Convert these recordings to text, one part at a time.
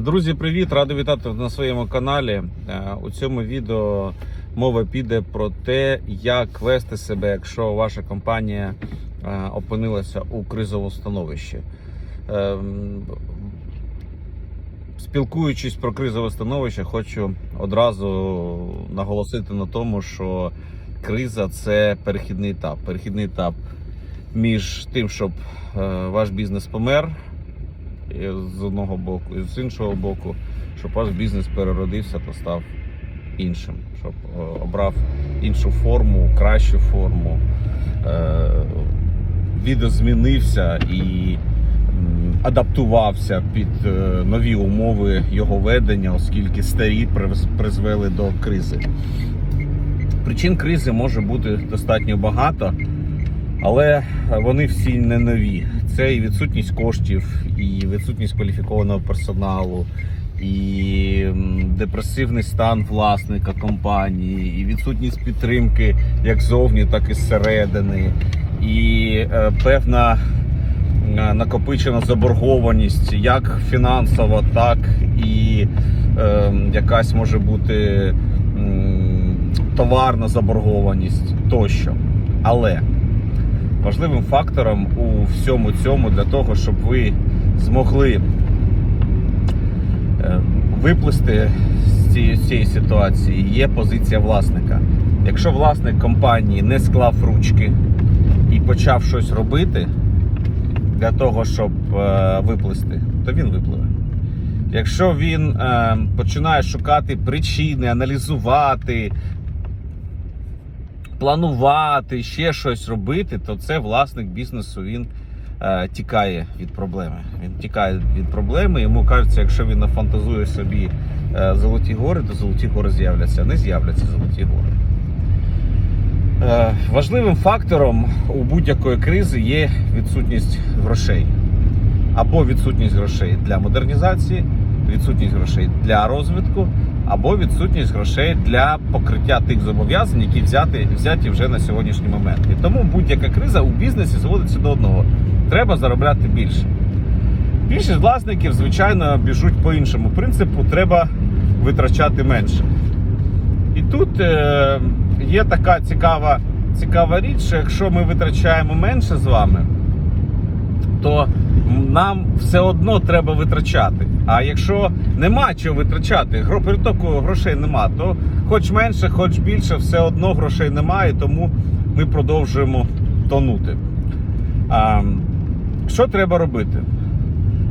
Друзі, привіт! Радий вітати на своєму каналі. Е, У цьому відео мова піде про те, як вести себе, якщо ваша компанія е, опинилася у кризовому становищі. Ем, Спілкуючись про кризове становище, хочу одразу наголосити на тому, що криза це перехідний етап. Перехідний етап між тим, щоб е, ваш бізнес помер з одного боку, і з іншого боку, щоб ваш бізнес переродився та став іншим, щоб е, обрав іншу форму, кращу форму, е, відозмінився і адаптувався під е, нові умови його ведення, оскільки старі призвели до кризи. Причин кризи може бути достатньо багато, але вони всі не нові. Це і відсутність коштів, і відсутність кваліфікованого персоналу, і депресивний стан власника компанії, і відсутність підтримки як зовні, так і зсередини, і е, певна е, накопичена заборгованість, як фінансова, так і е, якась може бути товарна заборгованість тощо. Але важливим фактором у всьому цьому для того, щоб ви змогли е, виплисти з цієї, ситуації, є позиція власника. Якщо власник компанії не склав ручки і почав щось робити для того, щоб е, виплисти, то він випливе. Якщо він е, починає шукати причини, аналізувати, планувати, ще щось робити, то це власник бізнесу він е, тікає від проблеми. Він тікає від проблеми. Йому кажеться, якщо він нафантазує собі е, золоті гори, то золоті гори з'являться. Не з'являться золоті гори. Е, важливим фактором у будь-якої кризи є відсутність грошей. Або відсутність грошей для модернізації, відсутність грошей для розвитку, або відсутність грошей для покриття тих зобов'язань, які взяти, взяті вже на сьогоднішній момент. І тому будь-яка криза у бізнесі зводиться до одного: треба заробляти більше. Більшість власників, звичайно, біжуть по іншому принципу, треба витрачати менше. І тут е, є така цікава, цікава річ, що якщо ми витрачаємо менше з вами, то нам все одно треба витрачати. А якщо нема чого витрачати, притоку грошей нема, то хоч менше, хоч більше, все одно грошей немає, тому ми продовжуємо тонути. А, що треба робити?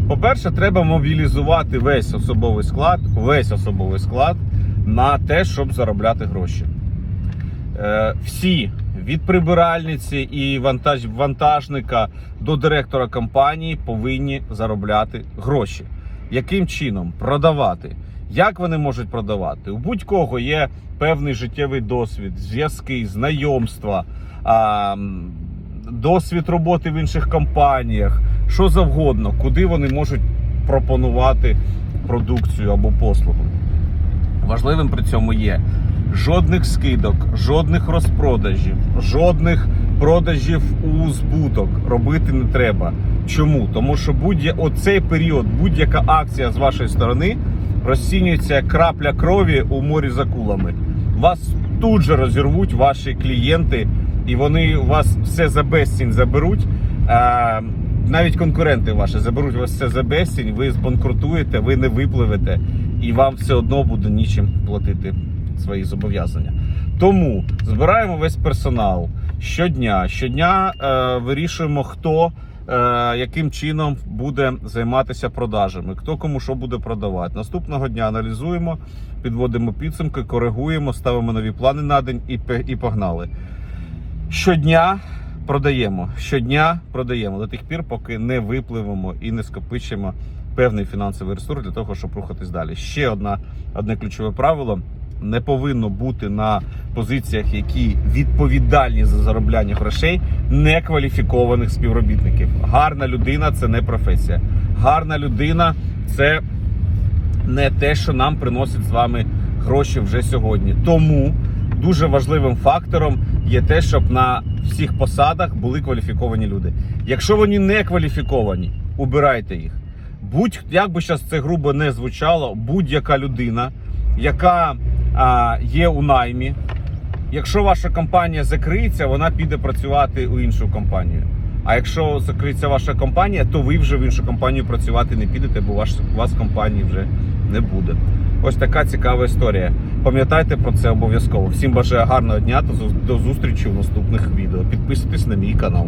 По-перше, треба мобілізувати весь особовий склад, весь особовий склад на те, щоб заробляти гроші. Е, всі від прибиральниці і вантаж, вантажника до директора компанії повинні заробляти гроші. Яким чином продавати? Як вони можуть продавати? У будь-кого є певний життєвий досвід, зв'язки, знайомства, досвід роботи в інших компаніях, що завгодно, куди вони можуть пропонувати продукцію або послугу. Важливим при цьому є жодних скидок, жодних розпродажів, жодних продажів у збуток робити не треба. Чому? Тому що будь оцей період, будь-яка акція з вашої сторони розцінюється як крапля крові у морі за кулами. Вас тут же розірвуть ваші клієнти, і вони у вас все за безцінь заберуть. Навіть конкуренти ваші заберуть вас все за безцінь, ви збанкрутуєте, ви не випливете, і вам все одно буде нічим платити свої зобов'язання. Тому збираємо весь персонал щодня. Щодня е, вирішуємо, хто е, яким чином буде займатися продажами, хто кому що буде продавати. Наступного дня аналізуємо, підводимо підсумки, коригуємо, ставимо нові плани на день і, і погнали. Щодня продаємо. Щодня продаємо до тих пір, поки не випливемо і не скопичимо певний фінансовий ресурс для того, щоб рухатись далі. Ще одна одне ключове правило. Не повинно бути на позиціях, які відповідальні за заробляння грошей, некваліфікованих співробітників. Гарна людина це не професія. Гарна людина це не те, що нам приносить з вами гроші вже сьогодні. Тому дуже важливим фактором є те, щоб на всіх посадах були кваліфіковані люди. Якщо вони не кваліфіковані, убирайте їх. будь як би зараз це грубо не звучало, будь-яка людина, яка є у наймі, якщо ваша компанія закриється, вона піде працювати у іншу компанію. А якщо закриється ваша компанія, то ви вже в іншу компанію працювати не підете, бо ваш, у вас компанії вже не буде. Ось така цікава історія. Пам'ятайте про це обов'язково. Всім бажаю гарного дня та до зустрічі в наступних відео. Підписуйтесь на мій канал.